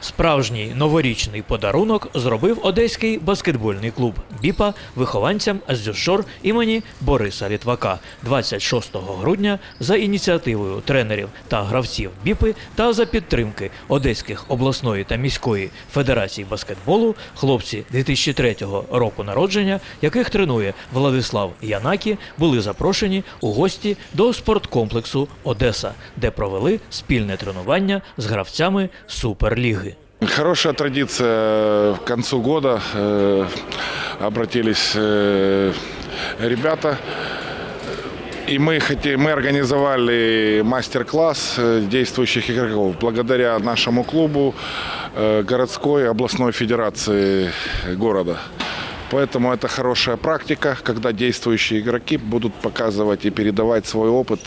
Справжній новорічний подарунок зробив одеський баскетбольний клуб Біпа вихованцям з Дюшор імені Бориса Літвака 26 грудня за ініціативою тренерів та гравців Біпи та за підтримки Одеських обласної та міської федерації баскетболу хлопці 2003 року народження, яких тренує Владислав Янакі, були запрошені у гості до спорткомплексу Одеса, де провели спільне тренування з гравцями Суперліги. Хорошая традиция. К концу года э, обратились э, ребята. И мы, хотим, мы организовали мастер-класс э, действующих игроков. Благодаря нашему клубу, э, городской, областной федерации города. Поэтому это хорошая практика, когда действующие игроки будут показывать и передавать свой опыт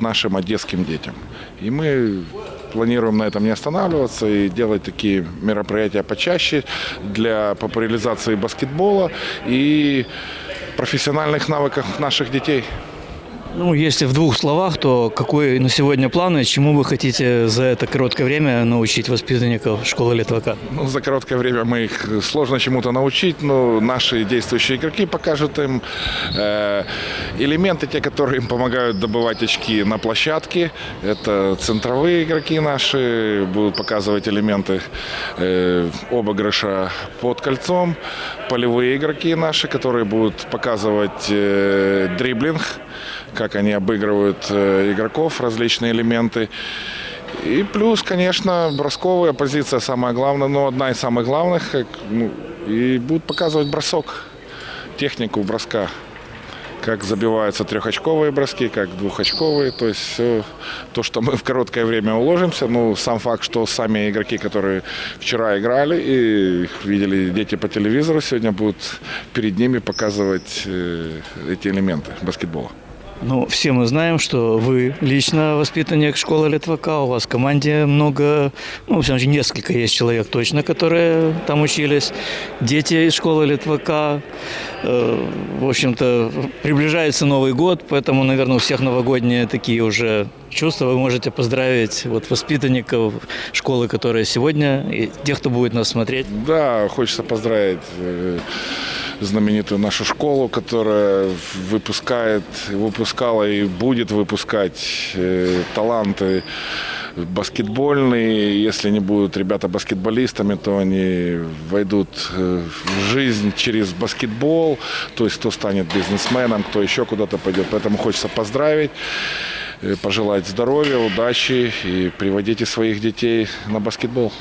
нашим одесским детям. И мы планируем на этом не останавливаться и делать такие мероприятия почаще для популяризации баскетбола и профессиональных навыков наших детей. Ну, если в двух словах, то какой на сегодня планы, чему вы хотите за это короткое время научить воспитанников школы Литвака? Ну, за короткое время мы их сложно чему-то научить, но наши действующие игроки покажут им э, элементы, те, которые им помогают добывать очки на площадке. Это центровые игроки наши, будут показывать элементы э, обыгрыша под кольцом. Полевые игроки наши, которые будут показывать э, дриблинг, как они обыгрывают э, игроков, различные элементы. И плюс, конечно, бросковая позиция самая главная, но одна из самых главных. как, ну, и будут показывать бросок, технику броска. Как забиваются трехочковые броски, как двухочковые. То есть все то, что мы в короткое время уложимся. Ну, сам факт, что сами игроки, которые вчера играли и их видели дети по телевизору, сегодня будут перед ними показывать э, эти элементы баскетбола. Ну, все мы знаем, что вы лично воспитанник школы Литвака, у вас в команде много, ну, в общем, несколько есть человек точно, которые там учились, дети из школы Литвака. Э, В общем-то, приближается Новый год, поэтому, наверное, у всех новогодние такие уже чувства. Вы можете поздравить вот воспитанников школы, которые сегодня, и тех, кто будет нас смотреть. Да, хочется поздравить э, знаменитую нашу школу, которая выпускает, выпускала и будет выпускать э, таланты баскетбольные. Если не будут ребята баскетболистами, то они войдут э, в жизнь через баскетбол. То есть кто станет бизнесменом, кто еще куда-то пойдет. Поэтому хочется поздравить, э, пожелать здоровья, удачи и приводите своих детей на баскетбол.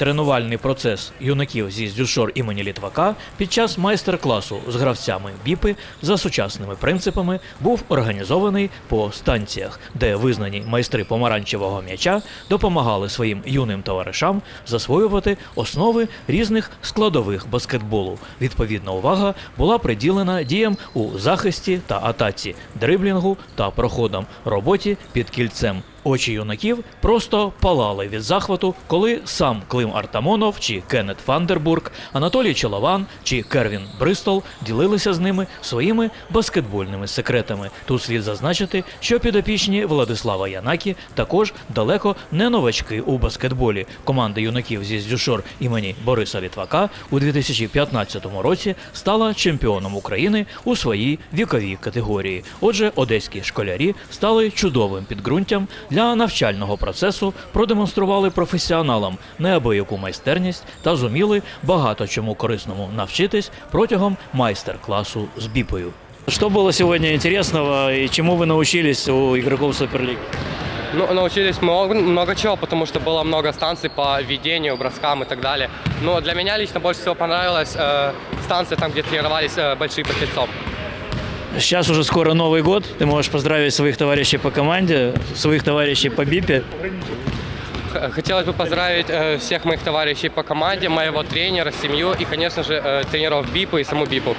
Тренувальний процес юнаків зі Здюшор імені Літвака під час майстер-класу з гравцями біпи за сучасними принципами був організований по станціях, де визнані майстри помаранчевого м'яча допомагали своїм юним товаришам засвоювати основи різних складових баскетболу. Відповідна увага була приділена діям у захисті та атаці, дриблінгу та проходам, роботі під кільцем. Очі юнаків просто палали від захвату, коли сам Клим Артамонов чи Кеннет Фандербург, Анатолій Чолован чи Кервін Бристол ділилися з ними своїми баскетбольними секретами. Тут слід зазначити, що підопічні Владислава Янакі також далеко не новачки у баскетболі. Команда юнаків зі Здюшор імені Бориса Літвака у 2015 році стала чемпіоном України у своїй віковій категорії. Отже, одеські школярі стали чудовим підґрунтям для навчального процесу, продемонстрували професіоналам неабияку майстерність та зуміли багато чому корисному навчитись протягом майстер-класу з біпою. Что было сегодня интересного и чему вы научились у игроков Суперлиги? Ну, научились много, много чего, потому что было много станций по ведению, броскам и так далее. Но для меня лично больше всего понравилась э, станция, там, где тренировались э, большие под кольцом. Сейчас уже скоро Новый год. Ты можешь поздравить своих товарищей по команде, своих товарищей по БИПе. Х- Хотелось бы поздравить э, всех моих товарищей по команде, моего тренера, семью и, конечно же, э, тренеров БИПа и саму БИПу.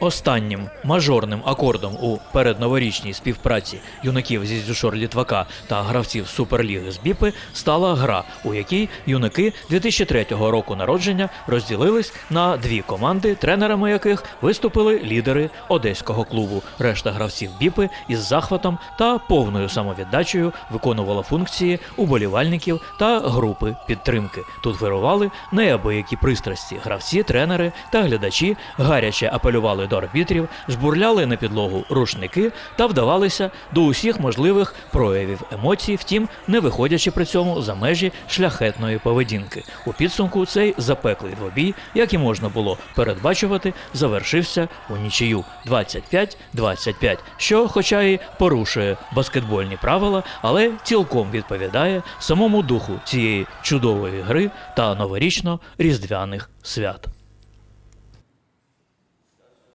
Останнім мажорним акордом у передноворічній співпраці юнаків зі Здюшор Літвака та гравців Суперліги з Біпи стала гра, у якій юнаки 2003 року народження розділились на дві команди, тренерами яких виступили лідери одеського клубу. Решта гравців Біпи із захватом та повною самовіддачею виконувала функції уболівальників та групи підтримки. Тут вирували неабиякі пристрасті. Гравці, тренери та глядачі гаряче апелювали до арбітрів, жбурляли на підлогу рушники та вдавалися до усіх можливих проявів емоцій, втім, не виходячи при цьому за межі шляхетної поведінки. У підсумку цей запеклий двобій, як і можна було передбачувати, завершився у нічию 25-25, що, хоча й порушує баскетбольні правила, але цілком відповідає самому духу цієї чудової гри та новорічно-різдвяних свят.